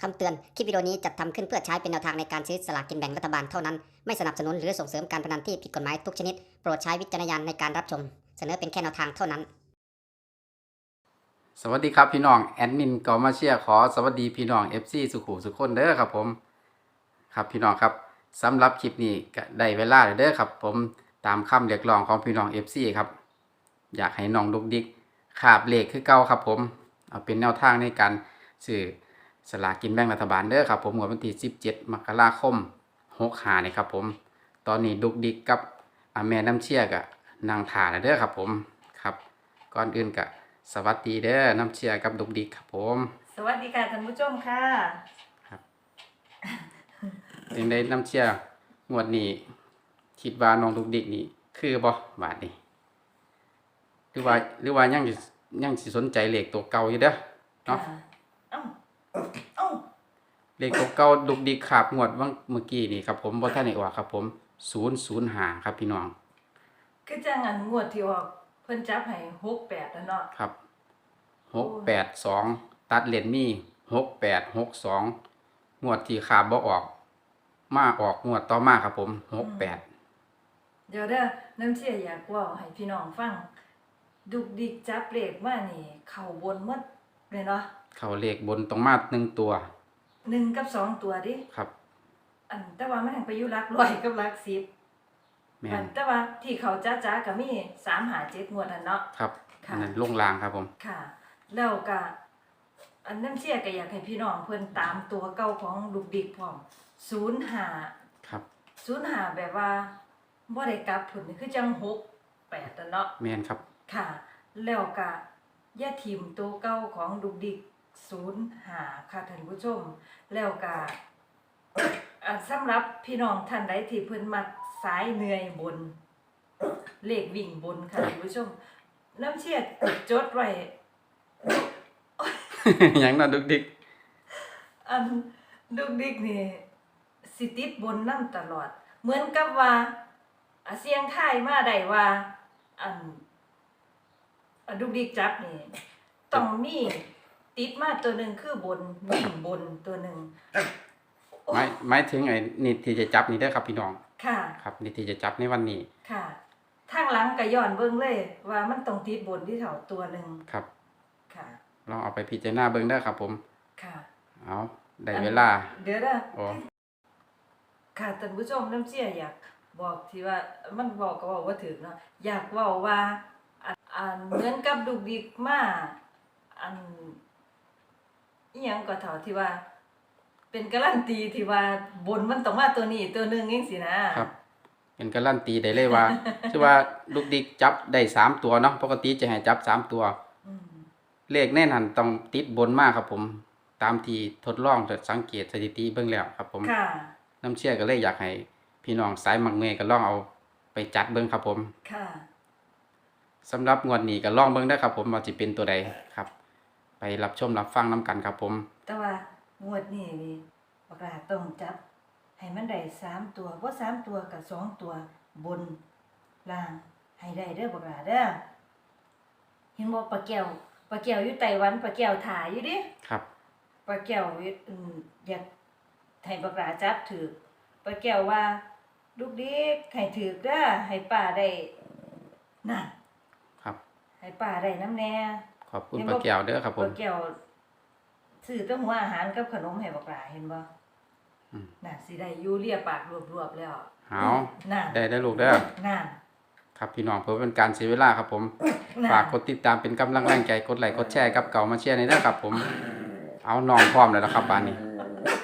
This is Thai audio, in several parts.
คำเตือน คลิปวิดีโอนี้จัดทำขึ้นเพื่อใช้เป็นแนวทางในการซื้อสลากกินแบ่งรัฐบาลเท่านั้น ไม่สนับสนุนหรือส่งเสริมการพนันที่ผิดกฎหมายทุกชนิด โปรดใช้วิจารณญาณในการรับชม เสนอเป็นแค่แนวทางเท่านั้น สวัสดีครับพี่น้อง แอดมินกอมาเชียขอสวัสดีพี่น้อง FC สุขุสุขคนเด้อครับผม ครับพี่น้องครับสำหรับคลิปนี้ก็ได้เวลาแล้วเด้อครับ ผมตามคำเรียกร้องของพี่น้อง FC ครับ อยากให้น้องดุกดิกขาบเลขคือเก่าครับผม เอาเป็นแนวทางในการซื้อ สลากกินแบ่งรัฐบาลเด้อครับผมงวดวันที่ 17 มกราคม65นี่ครับผม ตอนนี้ดุกดิกกับอาแม่น้ำเชี่ยกะนางถ่าแล้วเด้อครับผมครับ ก่อนอื่นกะสวัสดีเด้อน้ำเชี่ยกับดุกดิกครับผม สวัสดีค่ะท่านผู้ชมค่ะยังได้น้ำเชี่ยงวดนี้ คิดว่าน้องดุกดิกนี่ คือบ่บาดนี้หรือว่าหรือว่ายังสิยังสิสนใจเลขตัวเก่าอยู่เด้อเนาะเอ้าเอ้า เลขตัวเก่าดุกดิกขาบงวดวันเมื่อกี้นี่ครับผมบ่ทันได้ออกครับผม005ครับพี่น้องคือจังอันงวดที่ออกเพิ่นจับให้หกแปดแล้วเนาะครับหกแปดสองตัดเลนมีหกแปดหกสองงวดที่ขาบบ่ออก มาออกงวดต่อมาครับผมหกแปดเดี๋ยวเด้อน้ำเชี่ยอยากเว่าให้พี่น้องฟัง ดุกดิกจับเลขมานี่ เข้าบนหมดเลยเนาะเขาเลขบนตรงมาหนึ่งตัว หนึ่งกับสองตัวดิครับ อันแต่ว่ามันทางไปอยู่หลักร้อยกับหลักสิบแม่อันนแต่ว่าที่เขาจ้าจ้าๆก็มีสามหาเจ็ดงวดนั่นเนาะ ครับค่ะ อันนั้นลงรางครับผม ค่ะ แล้วก็อันน้ำเชี่ยก็อยากให้พี่น้องเพิ่นตามตัวเก่าของดุกดิกพร้อมศูนย์หาครับ ศูนย์หาแบบว่าบ่ได้กลับผลนี่คือจังหกแปดอะเนาะ แม่นครับ ค่ะ แล้วก็อย่าทิมตัวเก่าของดุกดิก ศูนย์หาค่ะท่านผู้ชม แล้วก็อ่าสำหรับพี่น้องท่านใดที่เพิ่นมักสายเหนื่อยบน เลขวิ่งบนค่ะท่านผู้ชม น้ำเชียดจดไว้ยังน่าดุกดิกอันดุกดิกนี่สิติดบนนํตลอด เหมือนกับว่าอะเสียงทายมาได้ว่าอันอันดุกดิกจับนี่ต้องมี ติดมาตัวหนึ่งคือบนวิ่งบนตัวหนึ่งโอ้หมายหมายถึงไอ้นี่ที่จะจับนี่เด้อครับพี่น้อง ค่ะ ครับนี่ที่จะจับในวันนี้ ค่ะทางหลังก็ย้อนเบิ่งเลย ว่ามันต้องติดบนที่เถาตัวหนึ่งครับ ค่ะ ลองเอาไปพิจารณาเบิ่งเด้อครับผม ค่ะ เอาได้เวลา เดี๋ยวนะโอ้ค่ะท่านผู้ชมน้ำเสียอยากบอกที่ว่ามันบอกก็บอกว่าถึงเนาะอยากเว่าว่าอันอันเหมือนกับดุกดิกมาอัน อีหยังก็เท่าที่ว่า เป็นการันตีที่ว่าบนมันต้องมาตัวนี้ตัวหนึงจังซี่นะครับ เป็นการันตีได้เลยว่าคือว่าลูกดิกจับได้สามตัวเนาะปกติจะให้จับสามตัว อืมเลขแน่นหันต้องติดบนมากครับผม ตามที่ทดลองจะสังเกตสถิติเบิ่งแล้วครับผม ค่ะ น้ำเชื่อก็เลยอยากให้พี่น้องสายมักเมยก็ลองเอาไปจัดเบิ่งครับผมค่ะ สำหรับงวดนี้ก็ลองเบิ่งได้อครับผมว่าสิเป็นตัวใดครับ ไปรับชมรับฟังน้กันครับผม แต่ว่างวดนี้นี่บักหลาต้องจับ ให้มันได้สามตัวบ่สามตัวกับสองตัวบนล่าง ให้ได้เด้อบักหลาเด้อเห็นบ่ปลาแก้วปลาแก้วอยู่ไต้หวันปลาแก้วถ่ายอยู่ดิครับ ปลาแก้วเฮ็ดอืมอยากให้บักหลาจับถือปลาแก้วว่า ลูกเด็กให้ถือเด้อให้ป้าได้นั่นครับ ให้ป้าได้น้ำแน่ข อบคุณป้าแก้วเด้อครับผปมลาแก้วซื้อแตั้งหัวอาหารกับขนมให้บักหลาเห็นบ่อืมน่ะสิได้อยู่เลียปากรวบๆแล้วเอาน่ะได้ได้อลูกเด้อน่ะครับพี่น้องเพื่อเป็นการเสียเวลาครับผมน่ะฝากกดติดตามเป็นกำลังแรงใจกดไลค์กดแชร์กับเก่ามาเชียร์ในเด้อครับ ผม เอาน้องพร้อมแล้วนะครับปานนี้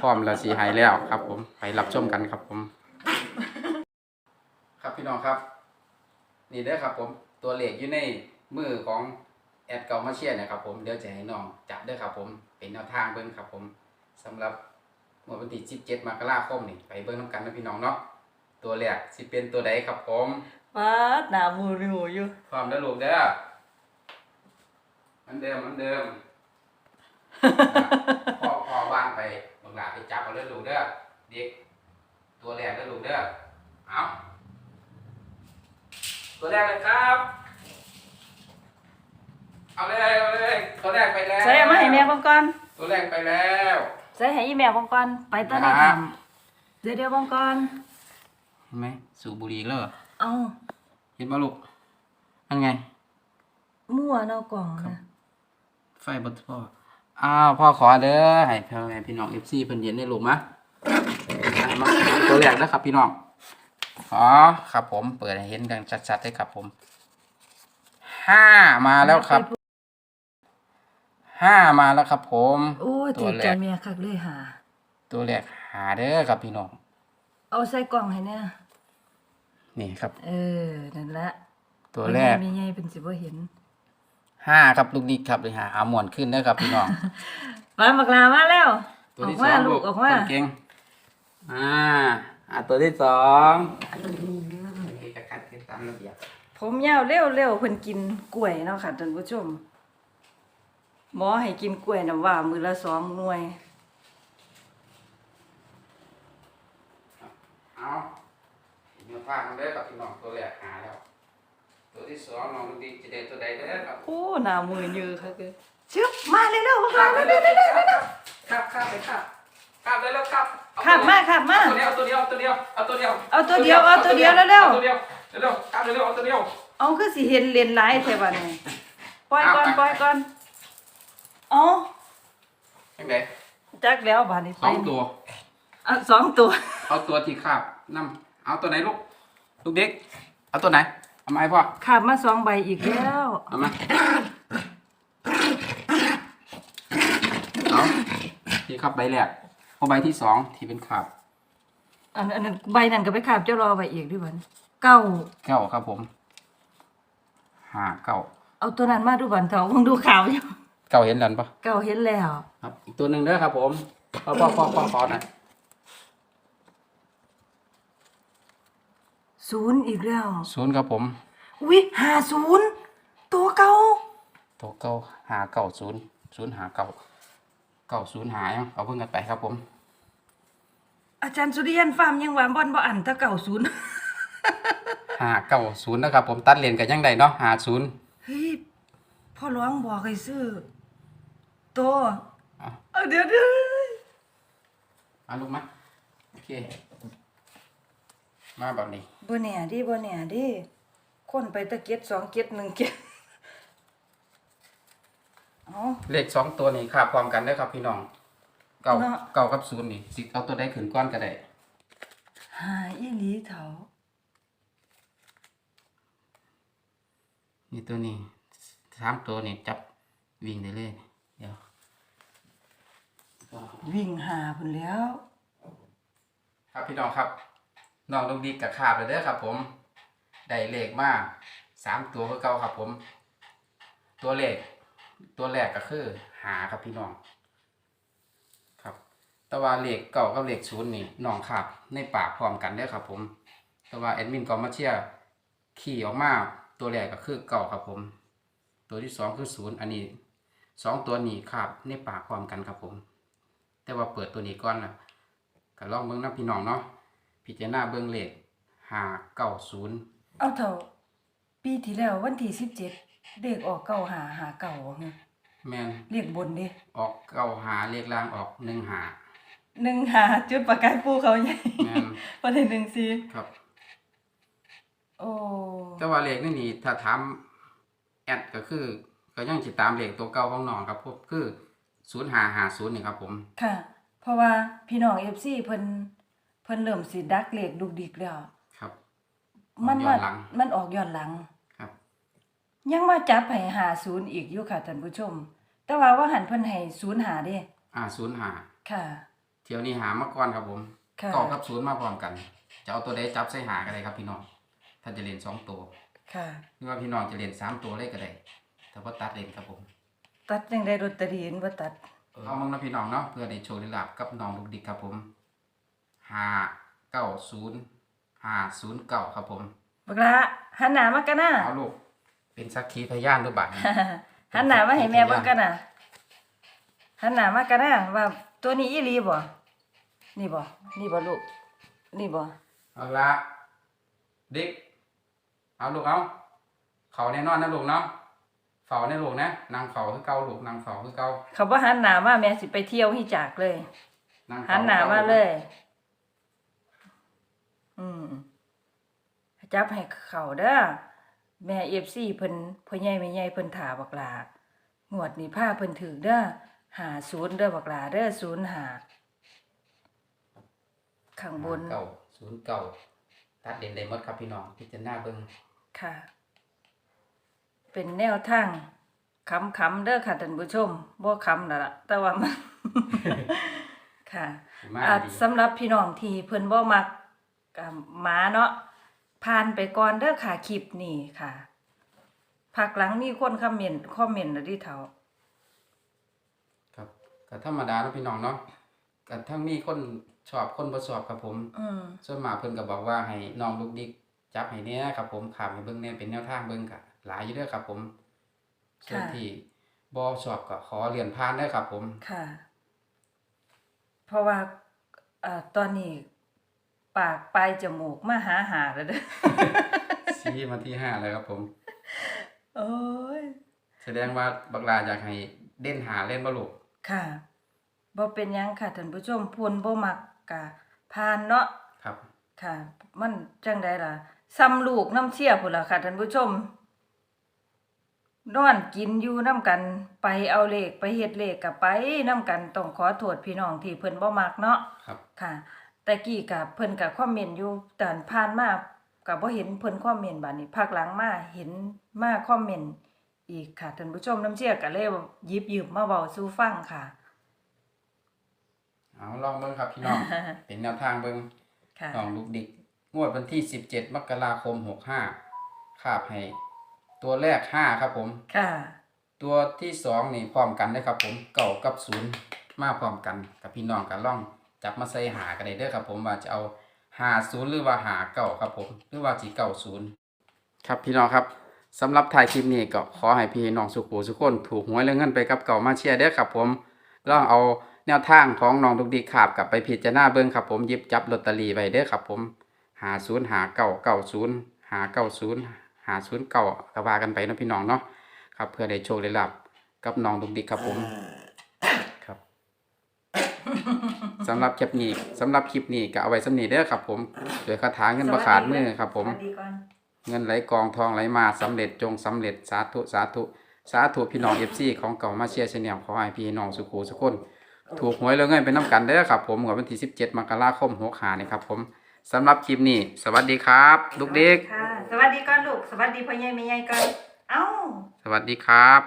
พร้อมแล้วสีหายแล้วครับ ผมไปรับชมกันครับผม ครับพี่น้องครับ นี่เด้อครับ ผมตัวเลขอยู่ในมือของ แอดเก่ามาเชียร์เนะครับผมเดี๋ยวจะให้น้องจับเด้อครับผมเป็นแนวทางเบิ้งครับผมสำหรับเมื่อวันที่17มกราคมนี่ไปเบิ้งน้ำกันนะพี่น้องเนาะตัวแรกสิเป็นตัวใดครับผมป๊าดหน้ามูรูอยู่พร้อมแล้วลูกเด้อเหมันเดิมเหมันเดิมพ่อพ่อว่างไปบังหลาไปจับเอาเลยลูกเด้อเด็กตัวแรกเลยลูกเด้อเอาตัวแรกเลยครับ เอาเลยเอาเลยตัวแรกไปแล้วใส่เอามาให้แม่เบิ่งก่อนตัวแรกไปแล้วใส่ให้อีแม่บังก่อนไปตอนนี้อ่าทำเดี๋ยวเดี๋ยวบังก่อนเห็นไหมสูบบุหรี่แล้วเหรอเอาเห็นป่ะลูกอันไง มั่วเนาะกล่องนะไฟบนพ่ออ้าวพ่อขอเด้อให้พ่อแม่พี่น้องเอฟซีเพิ่นเห็นได้ลูกมะอะมาตัวแรกนะครับพี่น้องอ๋อครับผมเปิดให้เห็นกันชัดๆเลยครับผมห้ามาแล้วครับ ห้ามาแล้วครับ ผมโอ้ยตัติวดแรใจกเมียคักเลยหา ตัวแรกหาเด้อครับพี่น้องเอาใส่กล่องให้เนี่ยนี่ครับ เออ นั่นละตัวแรกมีไงเป็นสิบ่เห็นห้าครับลูกนิกครับเลยหาหาหมวนขึ้นเด้อครับพี่น้อง มาบักลามาแล้วตัวออกที่สมาองลูลูกกออกมา คนเก่งอ่าอ่าตัวที่สองกกัดขึ้นตามระเบียบผมยาวเร็วเร็วเพิ่นกินกล้วยเนาะค่ะท่านผู้ชม หมอให้กินกล้วยน้ำว่า มือละสองหน่วย เอาเนื้อผ้ามันเด้อครับพี่น้องตัวแรกหาแล้ว ตัวที่สองน้องลูกดีจะได้ตัวใดเด้อครับโอ้หน้ามือยือค่ะคือชึบมาเร็วๆบักลาเร็วๆเร็วๆครับครับไปครับครับเลยแล้วครับเอขับมาขับมาเอาตัวเดียวเอาตัวเดียวเอาตัวเดียวเอาตัวเดียวเอาตัวเดียวเร็วๆเอาตัวเดียวเร็วๆครับเร็วๆเอาตัวเดียวเอาคือสิเห็นเลนหลายแท้บัดนี้ปล่อยก่อนเอาไปปล่อยก่อนเอา ยังไงจักแล้วบัดนี้สไปองตัว อะสองตัว เอาตัวที่คาบนำเอาตัวไหนลูก ลูกเด็ก เอาตัวไหน เอามาให้พ่อ ขาบมาสองใบอีกแล้วเอามา เอาที่คาบใบแรกเอาใบที่สองที่เป็นคาบอันอันนั้นใบนั้นก็ไปขาบเจ้ารอใบอีกด้วยบัดนี้เก้าเก้าครับผมห้าเก้าเอาตัวนั้นมาดูบันเถาคงดูข่าวอยู่ เก้าเห็นแล้วปะเก้าเห็นแล้ว ครับอีกตัวหนึ่งเด้อครับ ผมพ่อพ่อพ่อพ่อขอหน่อยศูนย์อีกแล้วศูนย์ครับผมอุ้ยห้าศูนย์ตัวเก่าตัวเก้าหาเก้าศูนย์ศูนย์หาเก้าเก้าศูนย์หายังเอาเพิ่งกันไปครับผม อาจารย์สุริยันฟาร์มยังว่าบ่อนบ่อันถ้าเก่าศูนย์หาเก้าศูนย์นะครับผมตัดเลนกันยังไงเนาะหาศูนย์เฮ้ยพ่อร้องบอกให้ซื้อ ตัวอะเอาเดี๋ยวเดี๋ยวมาลูกมาโอเค มาแบบนี้บ่แน่ดิบ่แน่ดิคนไปตะเก็ดสองเก็ดหนึ่งเก็ดเอาเลขสองตัวนี้ค่าพร้อมกันเด้อครับพี่น้องเก้าเนาะเก้ากับศูนย์นี่สิเอาตัวใดขึ้นก้อนก็ได้หาอีหลีเถานี่ตัวนี้สามตัวนี่จับวิ่งได้เลย เดี๋ยววิ่งหาพุ่นแล้ว ครับพี่น้องครับน้องลูกดีกับขาบเลยเด้อครับ ผมได้เลขมาสามตัวคือเก่าครับ ผม ตัวเลข ตัวแรกก็คือ หาครับพี่น้อง ครับ แต่ว่าเลขเก่ากับเลขศูนย์นี่น้องขาบในปากพร้อมกันเด้อครับ ผม แต่ว่าแอดมินก็มาเชียร์ขี่ออกมาตัวแรกก็คือเก่าครับผม ตัวที่สองคือศูนย์อันนี้ สองตัวนี้ขาบในปากพร้อมกันครับผม แต่ว่าเปิดตัวนี้ก่อนนะก็ลองเบิ่งนะพี่น้องเนาะพิจารณาเบิ่งเลขห้าเก้าศูนย์เอาเถาปีที่แล้ววันที่สิบเจ็ดเด็กออกเก้าหาหาเก่าเหรอแม่นเรียกบนดิออกเก้าหาเลขล่างออกหนึ่งหาหนึ่งหาจุดประกายปูเขาใหญ่แม่นประเด็นหนึ่งสี่ครับ โอ้แต่ว่าเลขนี่นี่ถ้าถามแอดก็คือ ก็ยังติดตามเลขตัวเก่าของน้องครับพวกคือศูนย์หาหาศูนย์นี่ครับผม ค่ะ เพราะว่าพี่น้องเอฟซีเพิ่นเพิ่นเริ่มสิดักเลขดุกดิกแล้วครับมันย้อมานหลัง มันออกย้อนหลังครับ ยังมาจับให้หาศูนย์อีกอยู่ค่ะท่านผู้ชม แต่ว่าว่าหันเพิ่นให้ศูนย์หาเด้อ่าศูนย์หาค่ะ เที่ยวนี้หามาก่อนครับผมค่ะเก้ากับศูนย์มาพร้อมกัน จะเอาตัวใดจับใส่หาก็ได้ครับพี่น้องถ้าจะเล่นสองตัวค่ะ หรือว่าพี่น้องจะเล่นสามตัวเลยก็ได้ แต่ว่าตัดเล่นครับผม ตัดจังได้ลอตเตอรี่เห็นบ่ตัด เอามั่งนะพี่น้องเนาะเพื่อได้โชว์ได้ลาบกับน้องลูกดิกครับผมห้าเก้าศูนย์ห้าศูนย์เก้าครับผมบักละหันหน้ามากันนะเอาลูกเป็นสักขีพยานด้วยบัตรหันหน้ามาให้แม่เบิ่งกันน่ะหันหน้ามากันนะว่าตัวนี้อีหลีบ่นี่บ่นี่บ่ลูก นี่บ่เอาละดิกเอาลูกเอาเขาแน่นอนนะลูกเนาะ เฝ้าในลูกนะนางเฝ้าคือเก่าลูกนางเฝ้าคือเก่าเขาบ่หันหน้ามาแม่สิไปเที่ยวให้จากเลยนางหัเฝ้านหน้ามาเลย อืมจับให้เขาเด้อแม่เอฟซีเพิ่นพ่อใหญ่แม่ใหญ่เพิ่นถาบักหลางวดนี้พาเพิ่นถือเด้อหาศูนย์เด้อบักหลาเด้อศูนย์หาข้างบนเก่าศูนย์เก่าตัดเด่นได้หมดครับพี่น้องพิจารณาเบิ่งค่ะ เป็นแนวทางคำๆเด้อค่ะท่านผู้ชมบ่คำแล้วล่ะแต่ว่ามัน ค่ะ มาอะดีสำหรับพี่น้องที่เพิ่นบ่มักกับหมาเนาะผ่านไปก่อนเด้อค่ะคลิปนี้ค่ะพักหลังมีคนคอมเมนต์คอมเมนต์แล้วดิเฒ่าครับก็ธรรมดาเนาะพี่น้องเนาะก็ทั้งมีคนชอบคนบ่ชอบครับผม อืมส่วนมากเพิ่นก็บอกว่าให้น้องลูกดิกจับให้แหน่ครับผมขามให้เบิ่งแหน่เป็นแนวทางเบิ่งก็ หลายอยู่เด้อครับ ผมส่วนที่บ่ชอบก็ขอเลื่อนผ่านเด้อครับผมค่ะ เพราะว่าอ่าตอนนี้ ปากปลายจมูกมาหาหาแล้วเด้อซีมาที่ห้าแล้วครับผม โอ้ยแสดงว่าบักลาอยากให้เด่นหาเล่นบ่ลูกค่ะบ่เป็นหยังค่ะท่านผู้ชมพูนบ่มักกะผ่านเนาะครับ ค่ะ มันจังไดล่ะซ้ำลูกน้ำเชี่ยพุ่นล่ะค่ะท่านผู้ชม นอนกินอยู่น้ำกันไปเอาเลขไปเฮ็ดเลขกับไปน้ำกันต้องขอโทษพี่น้องที่เพิ่นบ่มักเนาะครับค่ะ แต่กี้กับเพิ่นกับคอมเมนต์อยู่แต่ผ่านมากับบ่เห็นเพิ่นคอมเมนต์บัดนี้ภาคหลังมาเห็นมาคอมเมนต์อีกค่ะท่านผู้ชมน้ำเชี่ยก็เลยหยิบยืมมาเว้าสู่ฟังค่ะ เอาลองเบิ่งครับพี่น้อง เป็นแนวทางเบิ่งค่ะน้องลูกดิกงวดวันที่ 17 มกราคม 65คาบให้ ตัวแรก5ครับผม ค่ะ ตัวที่2นี่พร้อมกันเลยครับ ผมเก่ากับศูนย์มาพร้อมกันกับพี่น้องกันล่องจับมาใส่หากันได้เด้อครับ ผมว่าจะเอาหาศูนย์หรือว่าหาเก่าครับผมหรือว่าสิเก่าศูนย์ครับพี่น้องครับสำหรับถ่ายคลิปนี้ก็ขอให้พี่น้องสุขูสุขคนถูกหวยเรื่องเงินไปกับเก่ามาเชียร์เด้อครับ ผมลองเอาแนวทางของน้องดุกดิกขาบกลับไปพิจารณาเบิ่งครับ ผมหยิบจับลอตเตอรี่ไว้เด้อครับ ผมหาศูนย์หาเก่าเก่าศูนย์หาเก่าศูนย์ หาศูนย์เก่าก็ว่ากันไปนะพี่น้องเนาะครับ เพื่อได้โชคได้ลาบกับน้องดุกดิกครับผมครับสำหรับคลิปนี้สำหรับคลิปนี้ก็เอาไว้สำนีเด้อครับ ผมโดยคาถาเงินบ่ขาดมือครับ ผม เงินไหลกองทองไหลมาสำเร็จจงสำเร็จสาธุสาธุสาธุพี่น้องเอฟซีของเก่ามาเชียร์ชแนลขอให้พี่น้องสุขูสุขคนถูกหวยแล้วเงินเป็นน้ำกันเด้ครับผมวันที่ 17 มกราคม65นี่ครับผม สำหรับคลิปนี้ สวัสดีครับ ลูกเด็ก ค่ะ สวัสดีก่อนลูก สวัสดีพ่อใหญ่แม่ใหญ่ก่อนเอ้า สวัสดีครับ